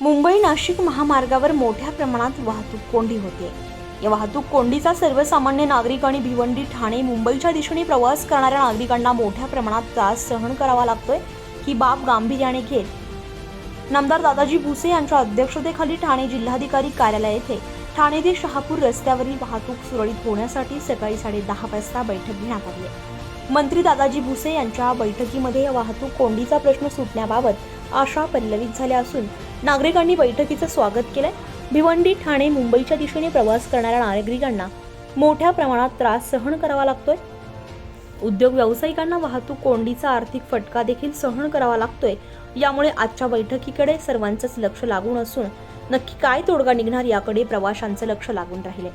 मुंबई नाशिक महामार्गावर मोठ्या प्रमाणात वाहतूक कोंडी होते. या वाहतूक कोंडीचा सर्वसामान्य नागरिक आणि भिवंडी ठाणे मुंबईच्या दिशेने प्रवास करणाऱ्या नागरिकांना मोठ्या प्रमाणात त्रास सहन करावा लागतोय ही बाब गांभीर्याने घेत नामदार दादाजी भुसे यांच्या अध्यक्षतेखाली ठाणे जिल्हाधिकारी कार्यालय येथे ठाणे ते शहापूर रस्त्यावरील वाहतूक सुरळीत होण्यासाठी सकाळी साडे दहा वाजता बैठक घेण्यात आली. मंत्री दादाजी भुसे यांच्या बैठकीमध्ये या वाहतूक कोंडीचा प्रश्न सुटण्याबाबत आशा पल्लवित झाल्या असून नागरिकांनी बैठकीचं स्वागत केलंय. भिवंडी ठाणे मुंबईच्या दिशेने प्रवास करणाऱ्या नागरिकांना मोठ्या प्रमाणात त्रास सहन करावा लागतोय. उद्योग व्यावसायिकांना वाहतूक कोंडीचा आर्थिक फटका देखील सहन करावा लागतोय. यामुळे आजच्या बैठकीकडे सर्वांचंच लक्ष लागून असून नक्की काय तोडगा निघणार याकडे प्रवाशांचं लक्ष लागून राहिले